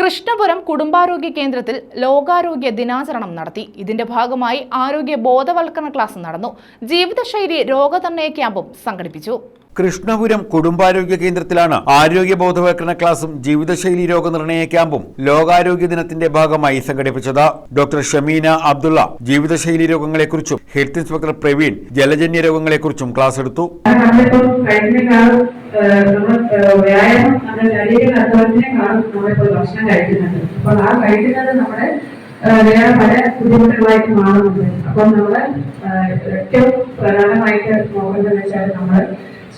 കൃഷ്ണപുരം കുടുംബാരോഗ്യ കേന്ദ്രത്തിൽ ലോകാരോഗ്യ ദിനാചരണം നടത്തി. ഇതിന്റെ ഭാഗമായി ആരോഗ്യ ബോധവൽക്കരണ ക്ലാസ് നടന്നു. ജീവിതശൈലി രോഗനിർണയ ക്യാമ്പും സംഘടിപ്പിച്ചു. കൃഷ്ണപുരം കുടുംബാരോഗ്യ കേന്ദ്രത്തിലാണ് ആരോഗ്യ ബോധവൽക്കരണ ക്ലാസും ജീവിതശൈലി രോഗനിർണയ ക്യാമ്പും ലോകാരോഗ്യ ദിനത്തിന്റെ ഭാഗമായി സംഘടിപ്പിച്ചത്. ഡോക്ടർ ഷമീന അബ്ദുള്ള ജീവിതശൈലി രോഗങ്ങളെക്കുറിച്ചും ഹെൽത്ത് ഇൻസ്പെക്ടർ പ്രവീൺ ജലജന്യ രോഗങ്ങളെക്കുറിച്ചും ക്ലാസ് എടുത്തു. വ്യായാമം നമ്മുടെ വേറെ പല ബുദ്ധിമുട്ടുകളായിട്ട് മാറുന്നുണ്ട്. അപ്പം നമ്മൾ ഏറ്റവും പ്രധാനമായിട്ട് നോക്കുന്നത് വെച്ചാൽ നമ്മൾ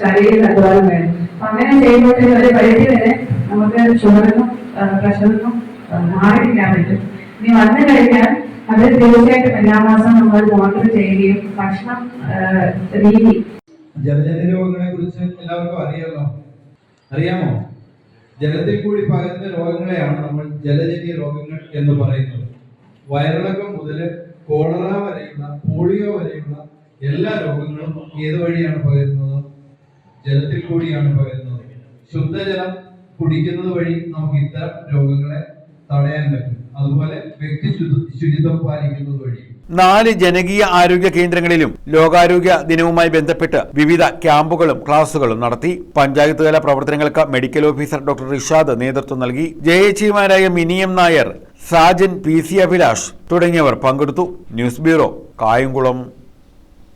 ശാരീരിക അധ്വാനം വേണം. അങ്ങനെ ചെയ്യുമ്പോഴത്തേക്കും ഒരു പരിധി വരെ നമുക്ക് ഷുഗറിനും പ്രഷറിനും മാറിയിരിക്കാൻ പറ്റും. ഇനി വന്നു കഴിഞ്ഞാൽ അത് തീർച്ചയായിട്ടും എല്ലാ മാസം നമ്മൾ മോണിറ്റർ ചെയ്യുകയും ഭക്ഷണം രീതി. ജലജന്യ രോഗങ്ങളെ കുറിച്ച് എല്ലാവർക്കും അറിയാമോ അറിയാമോ? ജലത്തിൽ കൂടി പകരുന്ന രോഗങ്ങളെയാണ് നമ്മൾ ജലജന്യ രോഗങ്ങൾ എന്ന് പറയുന്നത്. വയറിളക്കം മുതൽ കോളറ വരെയുള്ള പോളിയോ വരെയുള്ള എല്ലാ രോഗങ്ങളും ഏത് വഴിയാണ് പകരുന്നത്? ജലത്തിൽ കൂടിയാണ് പകരുന്നത്. ശുദ്ധജലം കുടിക്കുന്നത് വഴി നമുക്ക് ഇത്തരം രോഗങ്ങളെ തടയാൻ പറ്റും. അതുപോലെ വ്യക്തി ശുചിത്വം പാലിക്കുന്നത് വഴി. നാല് ജനകീയ ആരോഗ്യ കേന്ദ്രങ്ങളിലും ലോകാരോഗ്യ ദിനവുമായി ബന്ധപ്പെട്ട് വിവിധ ക്യാമ്പുകളും ക്ലാസുകളും നടത്തി പഞ്ചായത്ത് തല പ്രവർത്തനങ്ങൾക്ക് മെഡിക്കൽ ഓഫീസർ ഡോക്ടർ റിഷാദ് നേതൃത്വം നൽകി. ജയച്ചിമാരായ മിനിയം നായർ സാജൻ പി സി അഭിലാഷ് തുടങ്ങിയവർ പങ്കെടുത്തു. News bureau Kayamkulam.